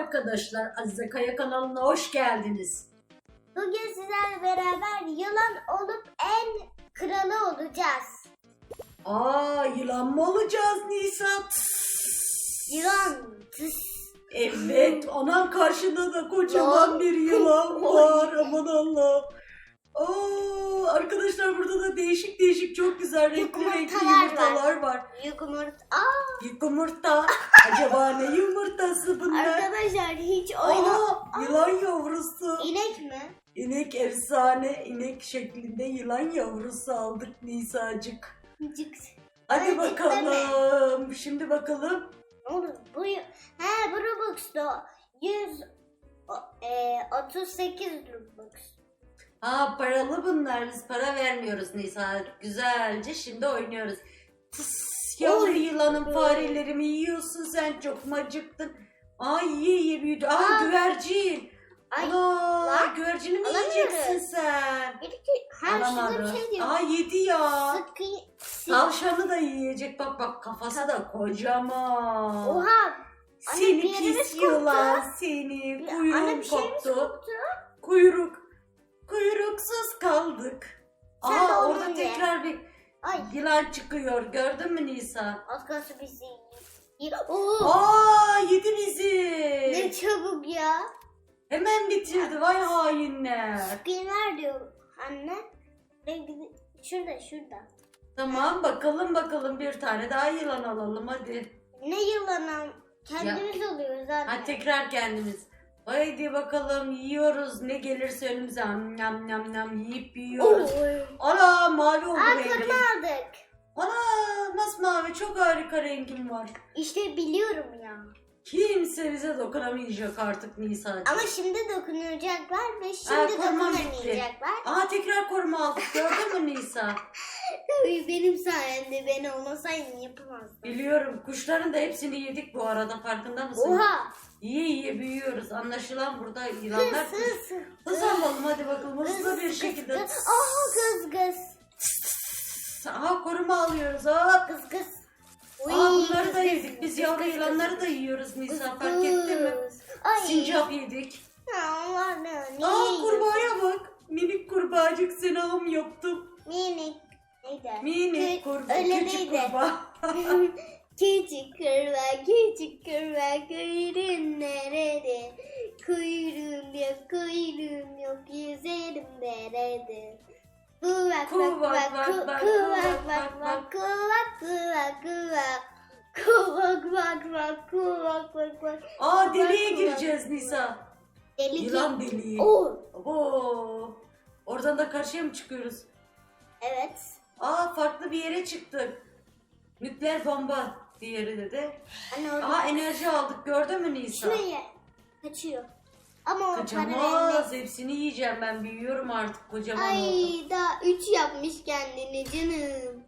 arkadaşlar. Azize Kaya kanalına hoş geldiniz. Bugün sizlerle beraber yılan olup en kralı olacağız. Aa yılan mı olacağız Nisa? Yılan. Tıs. Evet, anan karşında da kocaman bir yılan var. Aman Allah. Oo, arkadaşlar burada da değişik değişik çok güzel renkli renkli Yumurtalar yumurtalar var. Yumurta. Aa, Yumurta. Acaba ne yumurtası bunlar? arkadaşlar hiç oyna. Aa, yılan yavrusu. İnek mi? İnek efsane inek şeklinde yılan yavrusu aldık Nisacık. Cık. Hadi Ay, bakalım. Şimdi bakalım. Oğlum bu he bu Robux'ta 100 o- e, 38 Robux. Aa paralı bunlar. Biz para vermiyoruz Nisa. Güzelce şimdi oynuyoruz. Tıs, yavru yılanın farelerimi yiyorsun sen çok mu acıktın? Ay yiye yiye büyüdü. Aa, Aa. güvercin. Ay, Ana lan. güvercini mi Alamıyoruz. yiyeceksin sen? Bir iki, ha şurada bir şey diyor. Aa yedi ya. Sıkı. Tavşanı da yiyecek bak bak kafası da kocaman. Oha. Anne, Seni yerimiz pis koptu. yılan seni. Anne Kuyruğun bir şeyimiz koptu. koptu. Kuyruk. Kuyruksuz kaldık. Sen Aa de onu orada ye. tekrar bir Ay yılan çıkıyor. Gördün mü Nisa? az kalsın bizi y- Oo, Aa yedi bizi. ne çabuk ya. Hemen bitirdi vay hainler. Ver diyor anne. Gidi- Şurada şurada. Tamam bakalım bakalım bir tane daha yılan alalım hadi. Ne yılanı kendimiz oluyoruz anne. Hadi tekrar kendimiz. Haydi bakalım yiyoruz ne gelirse önümüze Am, nam nam nam yiyip yiyoruz. Oy. Ana mavi oldu Aa rengim. aldık. Ana masmavi çok harika rengim var. İşte biliyorum ya. Kimse bize dokunamayacak artık Nisa'cığım. Ama şimdi dokunacaklar ve Aa, şimdi korumam dokunamayacaklar. Aa tekrar koruma aldık gördün mü Nisa? Tabii benim sayemde ben olmasaydın yapamazdım. Biliyorum kuşların da hepsini yedik bu arada farkında mısın? Oha. Yiye yiye büyüyoruz. Anlaşılan burada yılanlar Hız kuş. hız. Alalım hadi bakalım hızlı bir şekilde. Kız kız. Kız kız. Aha koruma alıyoruz. Aa, Kız kız. Aa bunları da yedik. Biz yavru yılanları da yiyoruz Nisa fark ettin mi? Ay. Sincap yedik. Ya onlar ne? Aa kurbağaya bak. Minik kurbağacık selam yaptım. Minik. Neydi? Minik Kü- kurbağa. öyle Küçük değildi. kurbağa. küçük kurbağa, küçük kurbağa kuyruğun nerede? Kuyruğum yok, kuyruğum yok, yüzerim nerede? Kuvak Kuvak, vak vak, vak, ku- vak, kuvak vak, vak vak, vak, kuvak kuvak kuvak. Kuvak vak vak, kuvak vak vak. Aa deliğe gireceğiz Nisa. Deli Yılan deliği. Oo, Oo. Oradan da karşıya mı çıkıyoruz? evet. Aa farklı bir yere çıktık. Nükleer bomba diğeri dedi. Anne orada. Aa enerji aldık gördün mü Nisa? Şuraya. Kaçıyor. Ama o. Kaçamaz. Hepsini yiyeceğim ben. Büyüyorum artık. Kocaman oldum. Ay daha 3 yapmış kendini canım.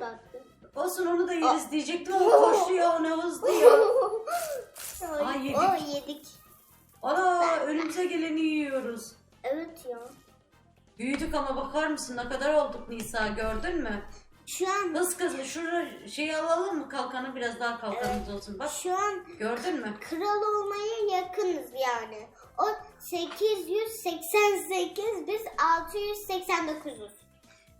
Tatlı. Olsun onu da yeriz diyecektim ama koştu ya ne hızlı ya. Ay, Ay, yedik. O yedik. Ana önümüze geleni yiyoruz. Evet ya. Büyüdük ama bakar mısın ne kadar olduk Nisa gördün mü? Şu an Hız kızı şurada şeyi alalım mı kalkanı biraz daha kalkanımız olsun. Bak şu an gördün mü? kral olmaya yakınız yani. O 888 biz 689'uz.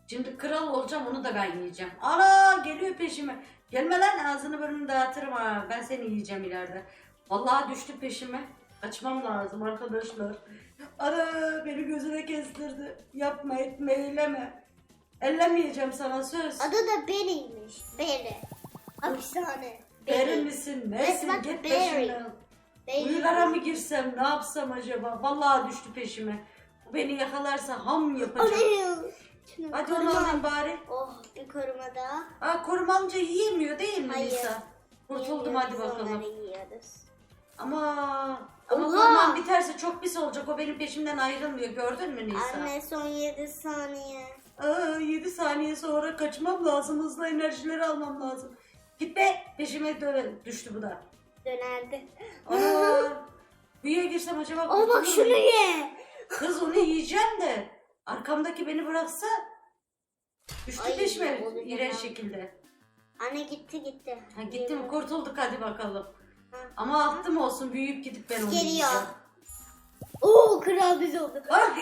Şimdi kral olacağım onu da ben yiyeceğim. Ana geliyor peşime. Gelme lan ağzını burnunu dağıtırım ha. Ben seni yiyeceğim ileride. Vallahi düştü peşime. Kaçmam lazım arkadaşlar. Ana beni gözüne kestirdi. Yapma etme eyleme. Ellemeyeceğim sana söz. Adı da Berry'miş. Berry. Hapishane. Berry misin? Nesin? bak, Git peşimden. Uyulara mı girsem ne yapsam acaba? Vallahi düştü peşime. Bu beni yakalarsa ham yapacak. Anne. Şunu Hadi onu koruma. alayım bari. Oh bir koruma daha. Aa korumanca yiyemiyor değil mi Hayır. Nisa? Kurtuldum hadi bakalım. onları yiyoruz. Ama ama Oha! korumam biterse çok pis olacak. O benim peşimden ayrılmıyor. Gördün mü Nisa? Anne son 7 saniye. Aa, 7 saniye sonra kaçmam lazım. Hızlı enerjileri almam lazım. Git be. Peşime dö- düştü bu da. Dönerdi. Aa, Büyüye girsem acaba Aa bak kurtulur şunu muyum? ye. Kız onu yiyeceğim de arkamdaki beni bıraksa düştü Ay, peşime onu iğrenç şekilde. Anne gitti gitti. Ha, gitti mi? Kurtulduk hadi bakalım. Ama attım olsun büyüyüp gidip ben onu Geliyor. yiyeceğim. Oo kral biz olduk. Bak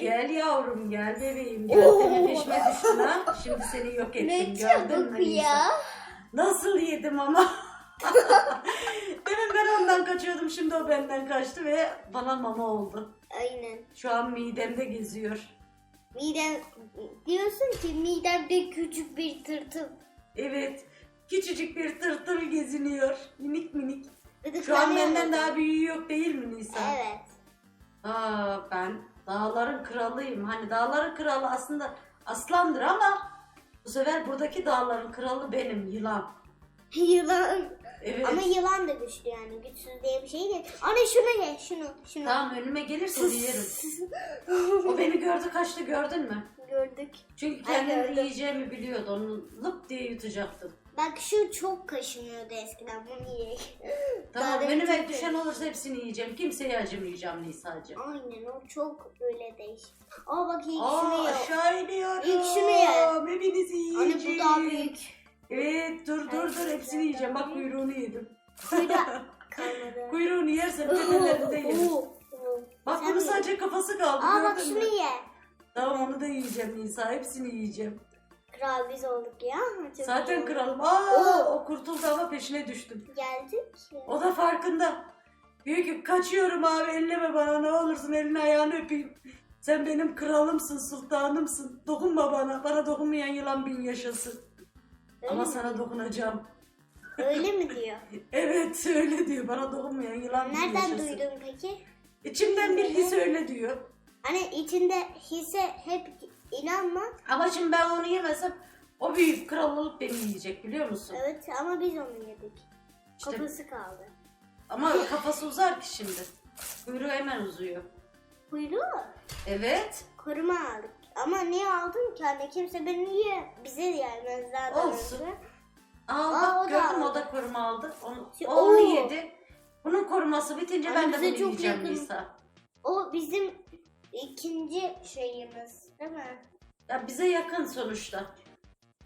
gel yavrum gel bebeğim gel Oo. senin peşime düştün ha. Şimdi seni yok ettim Ne gördün mü çabuk ya. Nasıl yedim ama. Demin ben ondan kaçıyordum şimdi o benden kaçtı ve bana mama oldu. Aynen. Şu an midemde geziyor. Midem diyorsun ki midemde küçük bir tırtıl. Evet küçücük bir tırtıl geziniyor. Minik minik. Şu an benden daha büyüğü yok değil mi Nisa? Evet. Aa, ben dağların kralıyım. Hani dağların kralı aslında aslandır ama bu sefer buradaki dağların kralı benim yılan. Yılan. Evet. Ama yılan da güçlü yani. Güçsüz diye bir şey değil. Anne şunu ye şunu. Şunu. Tamam önüme gelirse yerim. O beni gördü kaçtı gördün mü? Gördük. Çünkü Ay, kendini gördüm. yiyeceğimi biliyordu. Onu lıp diye yutacaktım. Bak şu çok kaşınıyordu eskiden. Bunu ye. Tamam Daha önüme düşen olursa hepsini yiyeceğim. Kimseye acımayacağım Nisa'cığım. Aynen o çok öyle değişik. Aa bak ilk Aa şunu ye. aşağı iniyorum. İlk şunu ye. Hepinizi Anne yiyeceğim. bu daha büyük. Evet dur dur dur hepsini yiyeceğim. Bak kuyruğunu yedim. Kuyruğa kalmadı. Kuyruğunu yersem tepelerinde yerim. Oo, oo. Bak Sen bunun sadece kafası kaldı. Aa bak gördün şunu ye. Tamam onu da yiyeceğim Nisa. Hepsini yiyeceğim. Kral biz olduk ya. Çok Zaten iyi. kralım. Aa Oo. o kurtuldu ama peşine düştüm. Geldik. O da farkında. Diyor ki kaçıyorum abi elleme bana ne olursun elini ayağını öpeyim. Sen benim kralımsın, sultanımsın. Dokunma bana. Bana dokunmayan yılan bin yaşasın. Öyle Ama mi? sana dokunacağım. Öyle mi diyor? Evet öyle diyor. Bana dokunmayan yılan bin Nereden yaşasın. duydun peki? İçimden bir his öyle diyor. Hani içinde hisse hep inanma. Ama şimdi ben onu yemesem o büyük kral olup beni yiyecek biliyor musun? Evet ama biz onu yedik. İşte- Kafası kaldı. Ama kafası uzar ki şimdi. Kuyruğu hemen uzuyor. Kuyruğu Evet. koruma aldık. Ama niye aldın ki anne? Kimse beni ye. Bize yemez zaten Olsun. önce. Aa, Aa, bak o da gördün mü o aldı. da koruma aldı. Onu, Şey, o onu oo. yedi. Bunun koruması bitince Anne ben de bize bunu çok yiyeceğim yakın. Nisa. O bizim ikinci şeyimiz değil mi? Ya bize yakın sonuçta.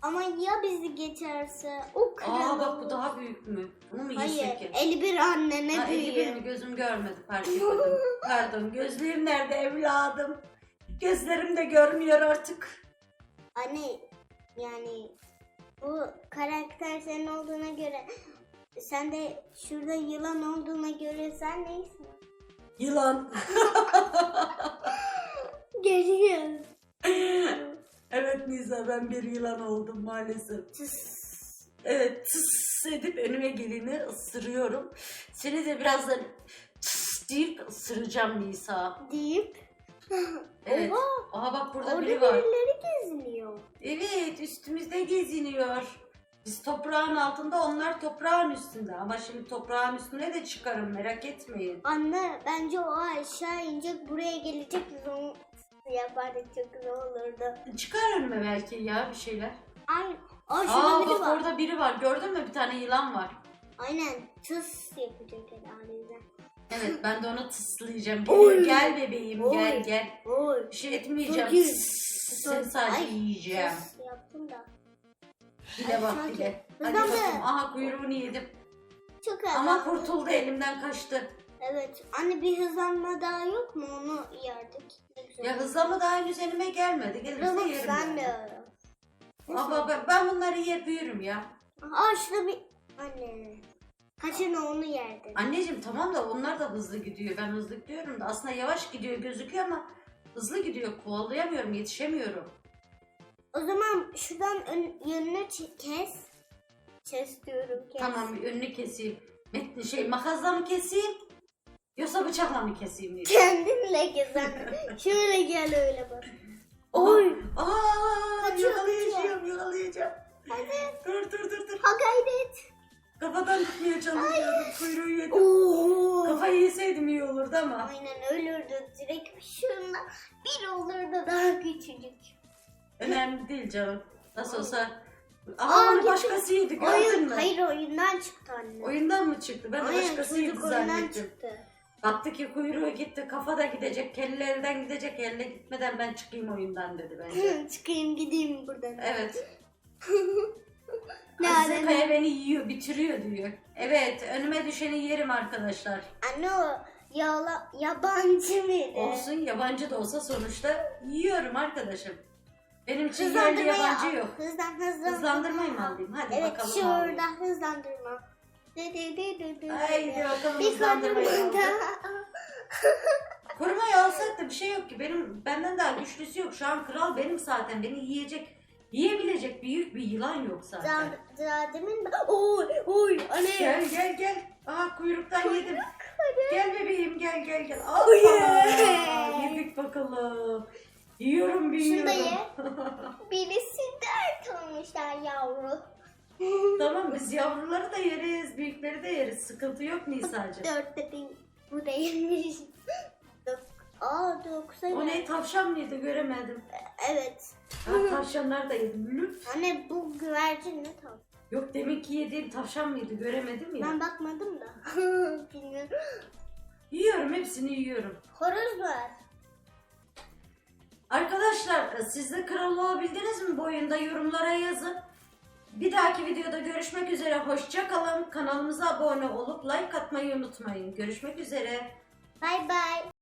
Ama ya bizi geçerse o kral Aa bak bu olur. daha büyük mü? Bunu mu Hayır. yesek ki? 51 anne ne Ha, eli büyüğü. benim gözüm görmedi fark etmedim. Pardon gözlerim nerede evladım? Gözlerim de görmüyor artık. Anne yani bu karakter senin olduğuna göre sen de şurada yılan olduğuna göre sen neysin? Yılan. Nisa ben bir yılan oldum maalesef. Tıs. Evet tıs edip önüme geleni ısırıyorum. Seni de birazdan tıs deyip ısıracağım Nisa. deyip Evet. Oha, Aha bak burada orada biri var. birileri geziniyor. Evet üstümüzde geziniyor. Biz toprağın altında onlar toprağın üstünde. Ama şimdi toprağın üstüne de çıkarım merak etmeyin. Anne bence o aşağı inecek buraya gelecek biz onu yapardık çok güzel olurdu. Çıkar önüme belki ya bir şeyler. Ay, Aa şurada Aa biri bak var. orada biri var. Gördün mü bir tane yılan var. Aynen tıs yapacak herhalde. Evet ben de onu tıslayacağım. Oy. Gel, gel bebeğim Oy. gel gel. Oy. Bir şey etmeyeceğim. Çok iyi. Tıs, Seni sadece Ay, yiyeceğim. tıs yaptım da. Dile Ay, bak sanki. dile. Hadi Hızlandı. bakayım. Aha kuyruğunu yedim. Çok az. Ama kurtuldu elimden kaçtı. Evet. Anne bir hızlanma daha yok mu? Onu yerdik. Ya hızlanma daha henüz elime gelmedi. Gelirse Robux yerim. ben de. Ama ben, ben bunları yer büyürüm ya. Aa şurada bir... Anne. Kaçırma onu yerdin. Anneciğim tamam da onlar da hızlı gidiyor. Ben hızlı gidiyorum da aslında yavaş gidiyor gözüküyor ama hızlı gidiyor. Kovalayamıyorum, yetişemiyorum. O zaman şuradan ön, yönünü ç- kes. Kes diyorum kes. Tamam önünü keseyim. Metni şey makasla mı keseyim? Yoksa bıçakla mı keseyim diye. Kendinle anne. Şöyle gel öyle bak. Oy. Aa, Kaçıyor, yakalayacağım. Hadi. Dur dur dur dur. Ha gayret. Kafadan tutmaya çalışıyorum. Kuyruğu yedim. Oo. Kafayı yeseydim iyi olurdu ama. Aynen ölürdü. Direkt şunla bir olurdu daha küçücük. Önemli değil canım. Nasıl olsa. Aa, Ama onu gitti. başkası yedi gördün Oyun, mü? hayır oyundan çıktı anne. Oyundan mı çıktı? Ben de Aynen başkası yedi çocuk oyundan zannettim. çıktı. Baktı ki kuyruğu gitti, kafa da gidecek, kelle elden gidecek, elle gitmeden ben çıkayım oyundan dedi bence. Çıkayım gideyim buradan. Evet. Ne Azize? Kaya beni yiyor, bitiriyor diyor. Evet, önüme düşeni yerim arkadaşlar. Anne o yala, yabancı mıydı? Olsun, yabancı da olsa sonuçta yiyorum arkadaşım. Benim için yerli Hızlandırmayı yabancı yok. Hızlan hızlan. Hızlandırmayı mı alayım? Hadi Evet bakalım. şurada hızlandırma. Haydi bakalım Bir hızlandırmayı kadın alalım. Korumayı alsak da bir şey yok ki. Benim benden daha güçlüsü yok. Şu an kral benim zaten. Beni yiyecek, yiyebilecek büyük bir yılan yok zaten. Daha, daha demin oy oy anne. Gel gel gel. Aha kuyruktan yedim. Gel bebeğim gel gel gel. Hoppa. Oh yeah. Yedik bakalım. Yiyorum. Şunu da ye. Birisi dert olmuşlar yavru. Tamam biz yavruları da yeriz, büyükleri de yeriz. Sıkıntı yok Nisa'cığım. Dört dediğim bu değilmiş. Dok- Aa doksa O ne tavşan mıydı göremedim. Evet. Ha, tavşanlar da yedim. Lüp. Anne bu güvercin ne tam? Yok demek ki yediğim tavşan mıydı göremedim ya. Ben bakmadım da. Bilmiyorum. Yiyorum hepsini yiyorum. Horoz var. Arkadaşlar siz de kral olabildiniz mi bu oyunda yorumlara yazın. Bir dahaki videoda görüşmek üzere. Hoşça kalın. Kanalımıza abone olup like atmayı unutmayın. Görüşmek üzere. Bay bay.